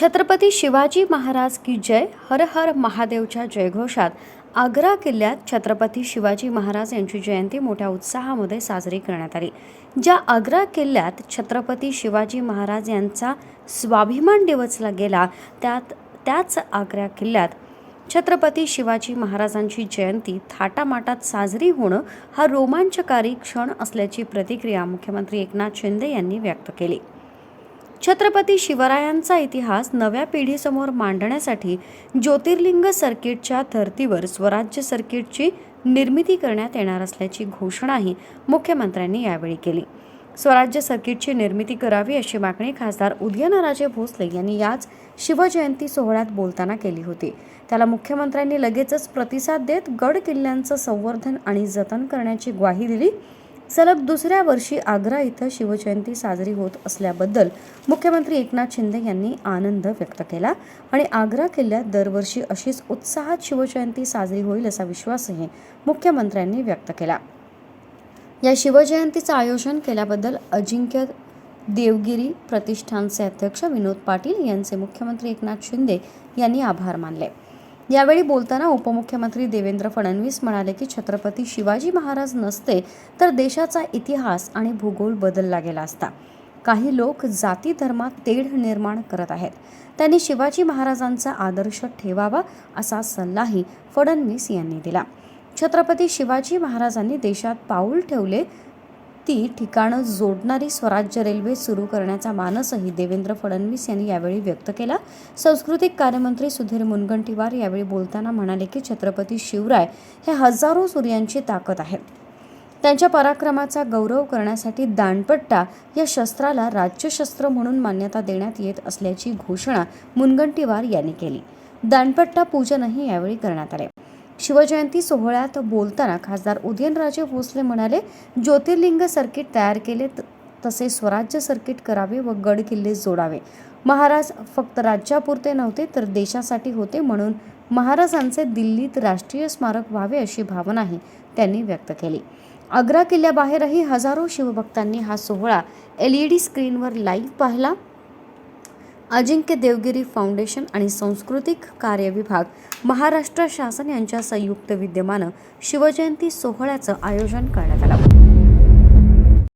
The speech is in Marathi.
छत्रपती शिवाजी महाराज की जय हर हर महादेवच्या जयघोषात आग्रा किल्ल्यात छत्रपती शिवाजी महाराज यांची जयंती मोठ्या उत्साहामध्ये साजरी करण्यात आली. ज्या आग्रा किल्ल्यात छत्रपती शिवाजी महाराज यांचा स्वाभिमान दिवसला गेला त्यात त्याच आग्रा किल्ल्यात छत्रपती शिवाजी महाराजांची जयंती थाटामाटात साजरी होणं हा रोमांचकारी क्षण असल्याची प्रतिक्रिया मुख्यमंत्री एकनाथ शिंदे यांनी व्यक्त केली. छत्रपती शिवरायांचा इतिहास नव्या पिढीसमोर मांडण्यासाठी ज्योतिर्लिंग सर्किटच्या धर्तीवर स्वराज्य सर्किटची निर्मिती करण्यात येणार असल्याची घोषणाही मुख्यमंत्र्यांनी यावेळी केली. स्वराज्य सर्किटची निर्मिती करावी अशी मागणी खासदार उदयनराजे भोसले यांनी याच शिवजयंती सोहळ्यात बोलताना केली होती. त्याला मुख्यमंत्र्यांनी लगेचच प्रतिसाद देत गड किल्ल्यांचं संवर्धन आणि जतन करण्याची ग्वाही दिली. सलग दुसऱ्या वर्षी आग्रा इथं शिवजयंती साजरी होत असल्याबद्दल मुख्यमंत्री एकनाथ शिंदे यांनी आनंद व्यक्त केला. आणि आग्रा किल्ल्यात दरवर्षी अशीच उत्साहात शिवजयंती साजरी होईल असा विश्वासही मुख्यमंत्र्यांनी व्यक्त केला. या शिवजयंतीचं आयोजन केल्याबद्दल अजिंक्य देवगिरी प्रतिष्ठानचे अध्यक्ष विनोद पाटील यांचे मुख्यमंत्री एकनाथ शिंदे यांनी आभार मानले. यावेळी बोलताना उपमुख्यमंत्री देवेंद्र फडणवीस म्हणाले की छत्रपती शिवाजी महाराज नसते तर देशाचा इतिहास आणि भूगोल बदलला गेला असता. काही लोक जाती धर्मात तेढ निर्माण करत आहेत. त्यांनी शिवाजी महाराजांचा आदर्श ठेवावा असा सल्लाही फडणवीस यांनी दिला. छत्रपती शिवाजी महाराजांनी देशात पाऊल ठेवले ती ठिकाणं जोडणारी स्वराज्य रेल्वे सुरू करण्याचा मानसही देवेंद्र फडणवीस यांनी यावेळी व्यक्त केला. सांस्कृतिक कार्यमंत्री सुधीर मुनगंटीवार यावेळी बोलताना म्हणाले की छत्रपती शिवराय हे हजारो सूर्यांची ताकद आहेत. त्यांच्या पराक्रमाचा गौरव करण्यासाठी दांडपट्टा या शस्त्राला राज्यशस्त्र म्हणून मान्यता देण्यात येत असल्याची घोषणा मुनगंटीवार यांनी केली. दांडपट्टा पूजनही यावेळी करण्यात आले. शिवजयंती सोहळ्यात बोलताना खासदार उदयनराजे भोसले म्हणाले ज्योतिर्लिंग सर्किट तयार केले त- तसे स्वराज्य सर्किट करावे व गड किल्ले जोडावे. महाराज फक्त राज्यापुरते नव्हते तर देशासाठी होते म्हणून महाराजांचे दिल्लीत राष्ट्रीय स्मारक व्हावे अशी भावनाही त्यांनी व्यक्त केली. आग्रा किल्ल्याबाहेरही हजारो शिवभक्तांनी हा सोहळा एल ई डी स्क्रीनवर लाईव्ह पाहिला. अजिंक्य देवगिरी फाउंडेशन आणि सांस्कृतिक कार्य विभाग महाराष्ट्र शासन यांच्या संयुक्त विद्यमानं शिवजयंती सोहळ्याचं आयोजन करण्यात आलं.